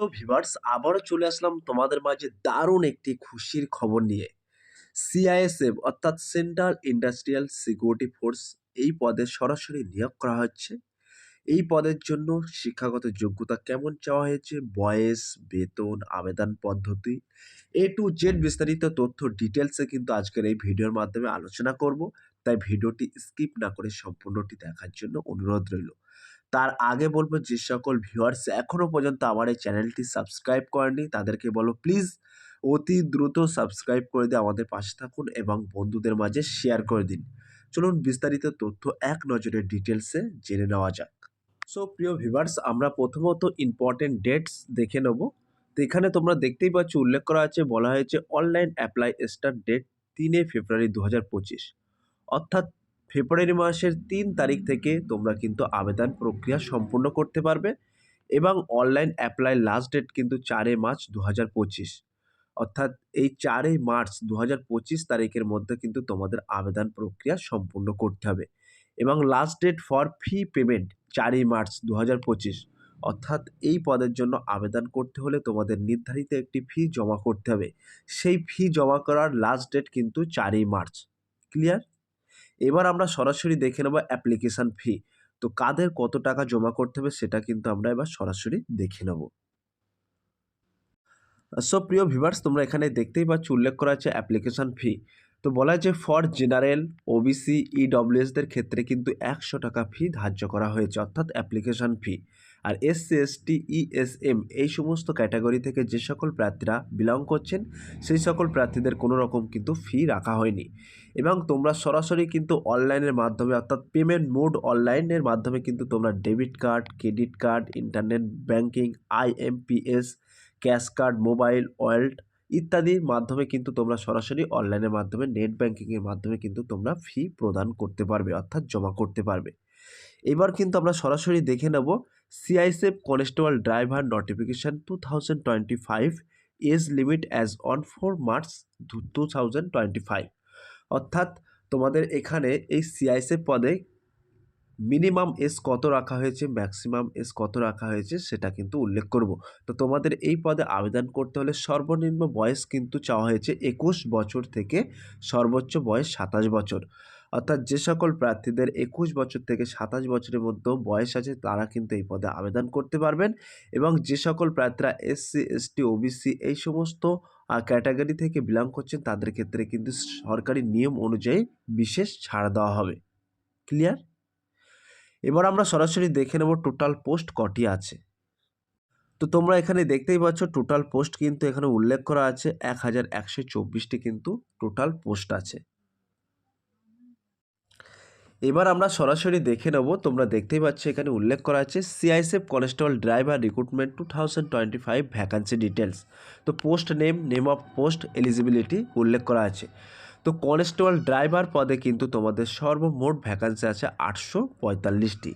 তো ভিভার্স আবারও চলে আসলাম তোমাদের মাঝে দারুণ একটি খুশির খবর নিয়ে। সিআইএসএফ অর্থাৎ সেন্ট্রাল ইন্ডাস্ট্রিয়াল সিকিউরিটি ফোর্স এই পদে সরাসরি নিয়োগ করা হচ্ছে। এই পদের জন্য শিক্ষাগত যোগ্যতা কেমন চাওয়া হয়েছে? বয়স, বেতন, আবেদন পদ্ধতি এ টু জেড বিস্তারিত তথ্য ডিটেলসে কিন্তু আজকের এই ভিডিওর মাধ্যমে আলোচনা করব। তাই ভিডিওটি স্কিপ না করে সম্পূর্ণটি দেখার জন্য অনুরোধ রইল। তার আগে বলব যে সকল ভিউয়ার্স এখনও পর্যন্ত আমার এই চ্যানেলটি সাবস্ক্রাইব করেনি তাদেরকে বলো প্লিজ অতি দ্রুত সাবস্ক্রাইব করে দিয়ে আমাদের পাশে থাকুন এবং বন্ধুদের মাঝে শেয়ার করে দিন। চলুন বিস্তারিত তথ্য এক নজরে ডিটেলসে জেনে নেওয়া যাক। সো প্রিয় ভিউয়ার্স আমরা প্রথমত ইম্পর্টেন্ট ডেটস দেখে নেব। তো এখানে তোমরা দেখতেই পাচ্ছ, উল্লেখ করা আছে, বলা হয়েছে অনলাইন অ্যাপ্লাই স্টার্ট ডেট তিনে ফেব্রুয়ারি দু হাজার পঁচিশ। অর্থাৎ ফেব্রুয়ারি মাসের তিন তারিখ থেকে তোমরা কিন্তু আবেদন প্রক্রিয়া সম্পূর্ণ করতে পারবে এবং অনলাইন অ্যাপ্লাই লাস্ট ডেট কিন্তু চারই মার্চ দু হাজার পঁচিশ। অর্থাৎ এই চারই মার্চ দু হাজার পঁচিশ তারিখের মধ্যে কিন্তু তোমাদের আবেদন প্রক্রিয়া সম্পূর্ণ করতে হবে এবং last date for fee payment চারই মার্চ দু হাজার পঁচিশ। অর্থাৎ এই পদের জন্য আবেদন করতে হলে তোমাদের নির্ধারিত একটি ফি জমা করতে হবে। সেই ফি জমা করার লাস্ট ডেট কিন্তু চারই মার্চ। ক্লিয়ার এবার আমরা সরাসরি দেখে নেব অ্যাপ্লিকেশান ফি তো কাদের কত টাকা জমা করতে হবে সেটা কিন্তু আমরা এবার সরাসরি দেখে নেব। সো প্রিয় ভিভার্স তোমরা এখানে দেখতেই পাচ্ছ উল্লেখ করা আছে অ্যাপ্লিকেশান ফি তো বলা হয়েছে ফর জেনারেল ওবিসি ইডব্লিউএসদের ক্ষেত্রে কিন্তু একশো টাকা ফি ধার্য করা হয়েছে, অর্থাৎ অ্যাপ্লিকেশান ফি আর এসসি এসটি ইএসএম এই সমস্ত ক্যাটাগরি থেকে যে সকল প্রার্থীরা বিলং করছেন, সেই সকল প্রার্থীদের কোনো রকম কিন্তু ফি রাখা হয়নি। এবং তোমরা সরাসরি কিন্তু অনলাইনের মাধ্যমে, অর্থাৎ পেমেন্ট মোড অনলাইনের মাধ্যমে কিন্তু তোমরা debit card credit card internet banking IMPS cash card mobile wallet ইত্যাদির মাধ্যমে কিন্তু তোমরা সরাসরি অনলাইনের মাধ্যমে নেট ব্যাঙ্কিংয়ের মাধ্যমে কিন্তু তোমরা ফি প্রদান করতে পারবে, অর্থাৎ জমা করতে পারবে। এবার কিন্তু আমরা সরাসরি দেখে নেব CISF constable driver notification two thousand twenty five age limit as on four March two thousand twenty five অর্থাৎ তোমাদের এখানে এই সিআইসেফ পদে মিনিমাম এজ কত রাখা হয়েছে ম্যাক্সিমাম এজ কত রাখা হয়েছে সেটা কিন্তু উল্লেখ করব। তো তোমাদের এই পদে আবেদন করতে হলে সর্বনিম্ন বয়স কিন্তু চাওয়া হয়েছে একুশ বছর থেকে সর্বোচ্চ বয়স সাতাশ বছর। অর্থাৎ যে সকল প্রার্থীদের একুশ বছর থেকে সাতাশ বছরের মধ্যে বয়স আছে, তারা কিন্তু এই পদে আবেদন করতে পারবেন এবং যে সকল প্রার্থীরা এসসি এসটি ওবিসি এই সমস্ত ক্যাটাগরি থেকে বিলং করছেন, তাদের ক্ষেত্রে কিন্তু সরকারি নিয়ম অনুযায়ী বিশেষ ছাড় দেওয়া হবে। ক্লিয়ার এবার আমরা সরাসরি দেখে নেব টোটাল পোস্ট কটি আছে। তো তোমরা এখানে দেখতেই পাচ্ছ টোটাল পোস্ট কিন্তু এখানে উল্লেখ করা আছে, এক হাজার একশো চব্বিশটি কিন্তু টোটাল পোস্ট আছে। এবার আমরা সরাসরি দেখে নেব, তোমরা দেখতেই পাচ্ছ এখানে উল্লেখ করা আছে CISF constable driver recruitment two thousand twenty five vacancy details তো post name name of post eligibility উল্লেখ করা আছে। তো কনস্টেবল ড্রাইভার পদে কিন্তু তোমাদের সর্বমোট ভ্যাকান্সি আছে আটশো পঁয়তাল্লিশটি।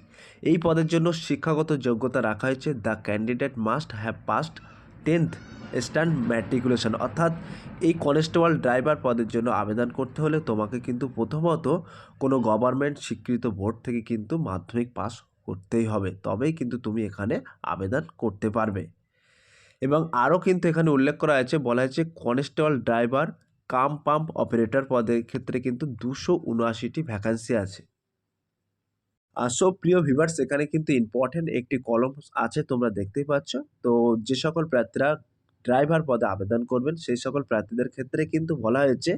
এই পদের জন্য শিক্ষাগত যোগ্যতা রাখা হয়েছে। The candidate must have passed tenth standard matriculation. অর্থাৎ এই কনস্টেবল ড্রাইভার পদের জন্য আবেদন করতে হলে তোমাকে কিন্তু প্রথমত কোনো গভর্নমেন্ট স্বীকৃত বোর্ড থেকে কিন্তু মাধ্যমিক পাস করতেই হবে। তবেই কিন্তু তুমি এখানে আবেদন করতে পারবে। এবং আরও কিন্তু এখানে উল্লেখ করা আছে, বলা হয়েছে constable driver cum pump operator পদের ক্ষেত্রে কিন্তু দুশো উনআশিটি ভ্যাকান্সি আছে। সো প্রিয় ভিভার্স এখানে কিন্তু ইম্পর্টেন্ট একটি কলম আছে তোমরা দেখতেই পাচ্ছ। তো যে সকল প্রার্থীরা ড্রাইভার পদে আবেদন করবেন। সেই সকল প্রার্থীদের ক্ষেত্রে কিন্তু বলা হয়েছে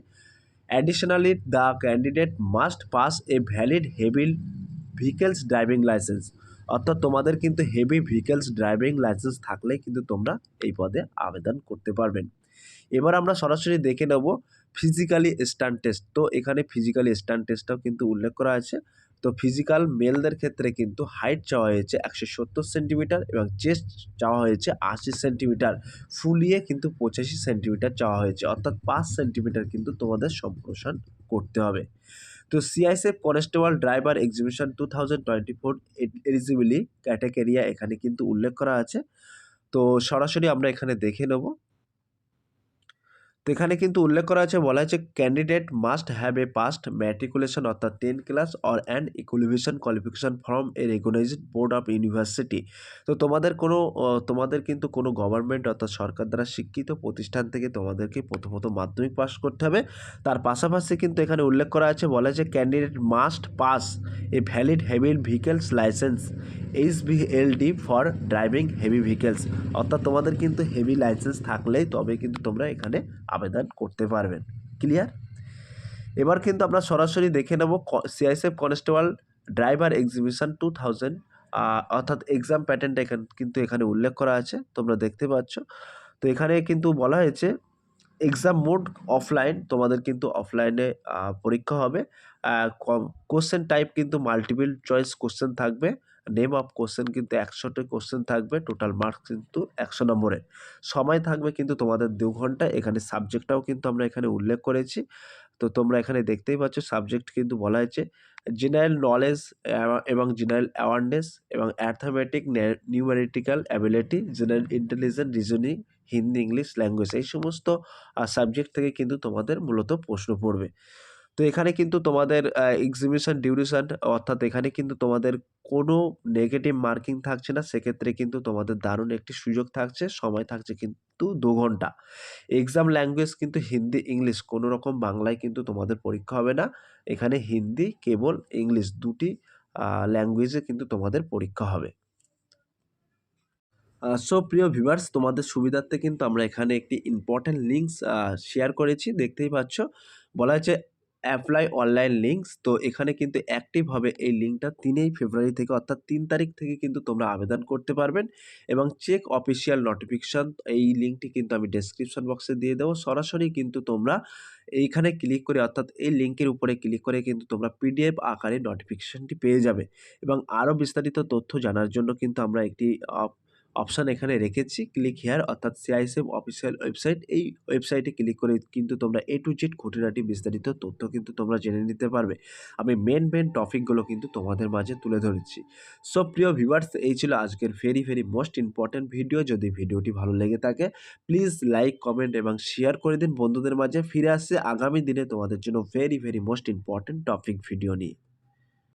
additionally the candidate must pass a valid heavy vehicles driving licence অর্থাৎ তোমাদের কিন্তু হেভি ভেহিকেলস ড্রাইভিং লাইসেন্স থাকলে কিন্তু তোমরা এই পদে আবেদন করতে পারবেন। এবার আমরা সরাসরি দেখে নেব ফিজিক্যালি স্ট্যান্ড টেস্ট তো এখানে ফিজিক্যালি স্ট্যান্ড টেস্টটাও কিন্তু উল্লেখ করা আছে। তো ফিজিক্যাল মেলদের ক্ষেত্রে কিন্তু হাইট চাওয়া হয়েছে একশো সত্তর সেন্টিমিটার এবং চেস্ট চাওয়া হয়েছে আশি সেন্টিমিটার ফুলিয়ে কিন্তু পঁচাশি সেন্টিমিটার চাওয়া হয়েছে। অর্থাৎ পাঁচ সেন্টিমিটার কিন্তু তোমাদের সম্প্রসারণ করতে হবে। তো CISF constable driver exhibition two thousand twenty four eligibility criteria এখানে কিন্তু উল্লেখ করা আছে। তো সরাসরি আমরা এখানে দেখে নেব। তো এখানে কিন্তু উল্লেখ করা আছে, বলা আছে candidate must have a passed matriculation অর্থাৎ ten class or and equivalent qualification from a recognised board of university তো তোমাদের কোনো তোমাদের কিন্তু কোনো গভর্নমেন্ট অর্থাৎ সরকার দ্বারা শিক্ষিত প্রতিষ্ঠান থেকে তোমাদেরকে প্রথমত মাধ্যমিক পাস করতে হবে। তার পাশাপাশি কিন্তু এখানে উল্লেখ করা আছে, বলা হয়েছে candidate must pass a valid heavy vehicles licence H D for driving heavy vehicles অর্থাৎ তোমাদের কিন্তু হেভি লাইসেন্স থাকলেই তবে কিন্তু তোমরা এখানে আবেদন করতে পারবেন। ক্লিয়ার এবার কিন্তু আমরা সরাসরি দেখে নেব CISF constable driver exhibition two thousand অর্থাৎ এক্সাম প্যাটার্নটা এখানে, কিন্তু এখানে উল্লেখ করা আছে, তোমরা দেখতে পাচ্ছ। তো এখানে কিন্তু বলা হয়েছে এক্সাম মোড অফলাইন তোমাদের কিন্তু অফলাইনে পরীক্ষা হবে। কোশ্চেন টাইপ কিন্তু মাল্টিপল চয়েস কোশ্চেন থাকবে। নেম অফ কোশ্চেন কিন্তু একশোটি কোশ্চেন থাকবে টোটাল মার্কস কিন্তু একশো নম্বরের সময় থাকবে কিন্তু তোমাদের দু ঘণ্টা, এখানে সাবজেক্টটাও কিন্তু আমরা এখানে উল্লেখ করেছি। তো তোমরা এখানে দেখতেই পাচ্ছ সাবজেক্ট কিন্তু বলা হয়েছে জেনারেল নলেজ এবং জেনারেল অ্যাওয়ারনেস এবং arithmetic numerical ability general intelligent reasoning Hindi English language এই সমস্ত সাবজেক্ট থেকে কিন্তু তোমাদের মূলত প্রশ্ন পড়বে। তো এখানে কিন্তু তোমাদের এক্সিবিশন ডিউরেশন অর্থাৎ এখানে কিন্তু তোমাদের কোনো নেগেটিভ মার্কিং থাকছে না। সেক্ষেত্রে কিন্তু তোমাদের দারুণ একটি সুযোগ থাকছে, সময় থাকছে কিন্তু দু ঘণ্টা। এক্সাম ল্যাঙ্গুয়েজ কিন্তু হিন্দি ইংলিশ কোনো রকম বাংলায় কিন্তু তোমাদের পরীক্ষা হবে না। এখানে হিন্দি কেবল ইংলিশ দুটি ল্যাঙ্গুয়েজে কিন্তু তোমাদের পরীক্ষা হবে। সো প্রিয় ভিভার্স তোমাদের সুবিধার্থে কিন্তু আমরা এখানে একটি ইম্পর্ট্যান্ট লিঙ্কস শেয়ার করেছি। দেখতেই পাচ্ছ, বলা হয়েছে অ্যাপ্লাই অনলাইন লিঙ্কস তো এখানে কিন্তু অ্যাক্টিভ হবে এই লিঙ্কটা তিনই ফেব্রুয়ারি থেকে অর্থাৎ তিন তারিখ থেকে কিন্তু তোমরা আবেদন করতে পারবেন এবং চেক অফিসিয়াল নোটিফিকেশান এই লিঙ্কটি কিন্তু আমি ডেসক্রিপশন বক্সে দিয়ে দেবো। সরাসরি কিন্তু তোমরা এইখানে ক্লিক করে অর্থাৎ এই লিঙ্কের উপরে ক্লিক করে কিন্তু তোমরা পিডিএফ আকারে নোটিফিকেশানটি পেয়ে যাবে। এবং আরও বিস্তারিত তথ্য জানার জন্য কিন্তু আমরা একটি অপশান এখানে রেখেছি ক্লিক হেয়ার অর্থাৎ সিআইএসএফ অফিসিয়াল ওয়েবসাইট এই ওয়েবসাইটে ক্লিক করে কিন্তু তোমরা এ টু জেড খুঁটিনাটি বিস্তারিত তথ্য কিন্তু তোমরা জেনে নিতে পারবে। আমি মেন মেন টপিকগুলো কিন্তু তোমাদের মাঝে তুলে ধরেছি। সো প্রিয় ভিউয়ার্স এই ছিল আজকের very very most important video যদি ভিডিওটি ভালো লেগে থাকে প্লিজ লাইক কমেন্ট এবং শেয়ার করে দিন। বন্ধুদের মাঝে ফিরে আসছে আগামী দিনে তোমাদের জন্য very very most important topic video নিয়ে।